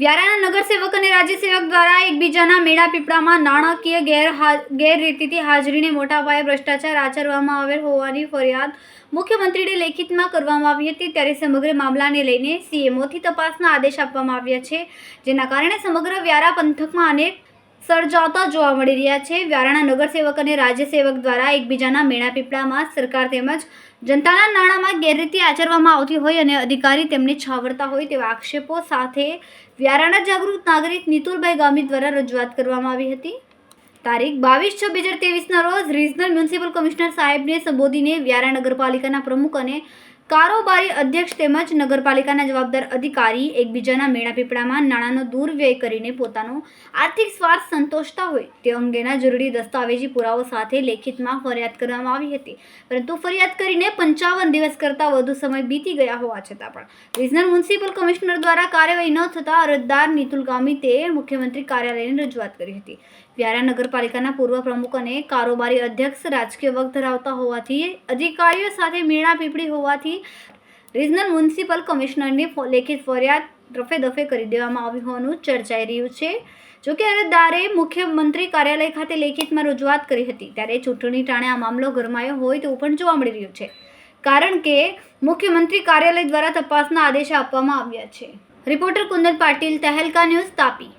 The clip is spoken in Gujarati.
વ્યારાના નગરસેવક અને રાજ્યસેવક દ્વારા એકબીજાના મેળા પીપળામાં નાણાકીય ગેરરીતિથી હાજરીને મોટા પાયે ભ્રષ્ટાચાર આચરવામાં આવેલ હોવાની ફરિયાદ મુખ્યમંત્રીને લેખિતમાં કરવામાં આવી હતી. ત્યારે સમગ્ર મામલાને લઈને સીએમઓથી તપાસના આદેશ આપવામાં આવ્યા છે, જેના કારણે સમગ્ર વ્યારા પંથકમાં અનેક સર્જાતા જોવા મળી રહ્યા છે. વ્યારાણા નગરસેવક અને રાજ્યસેવક દ્વારા એકબીજાના મેળા પીપળામાં સરકાર તેમજ જનતાના નાણાંમાં ગેરરીતિ આચરવામાં આવતી હોય અને અધિકારી તેમને છાવરતા હોય તેવા આક્ષેપો સાથે વ્યારાના જાગૃત નાગરિક નિતુલભાઈ ગામી દ્વારા રજૂઆત કરવામાં આવી હતી. તારીખ બાવીસ છ બે હજાર તેવીસના રોજ રિજનલ મ્યુનિસિપલ કમિશનર સાહેબને સંબોધીને વ્યારા નગરપાલિકાના પ્રમુખ અને કારોબારી અધ્યક્ષ તેમજ નગરપાલિકાના જવાબદાર અધિકારી એકબીજાના મેળા પીપળામાં નાણાંનો દુર્વ્યય કરીને પોતાનો આર્થિક સ્વાર્થ સંતોષતા હોય તે અંગેના જરૂરી દસ્તાવેજી પુરાવો સાથે લેખિતમાં ફરિયાદ કરવામાં આવી હતી. પરંતુ ફરિયાદ કરીને પંચાવન દિવસ કરતાં વધુ સમય બીતી ગયા હોવા છતાં પણ રિજનલ મ્યુનિસિપલ કમિશનર દ્વારા કાર્યવાહી ન થતાં અરજદાર નિતુલ ગામિતે મુખ્યમંત્રી કાર્યાલયને રજૂઆત કરી હતી. વ્યારા નગરપાલિકાના પૂર્વ પ્રમુખ અને કારોબારી અધ્યક્ષ રાજકીય વગ ધરાવતા હોવાથી અધિકારીઓ સાથે મેળાપીપળી હોવાથી રિજનલ મ્યુનિસિપલ કમિશનરની લેખિત ફરિયાદ રફે દફે કરી દેવામાં આવી હોવાનું ચર્ચાઈ રહ્યું છે. જોકે અરજદારે મુખ્યમંત્રી કાર્યાલય ખાતે લેખિતમાં રજૂઆત કરી હતી, ત્યારે ચૂંટણી ટાણે આ મામલો ગરમાયો હોય તેવું પણ જોવા મળી રહ્યું છે. કારણ કે મુખ્યમંત્રી કાર્યાલય દ્વારા તપાસના આદેશ આપવામાં આવ્યા છે. Reporter Kundan Patil, Tehelka news Tapi.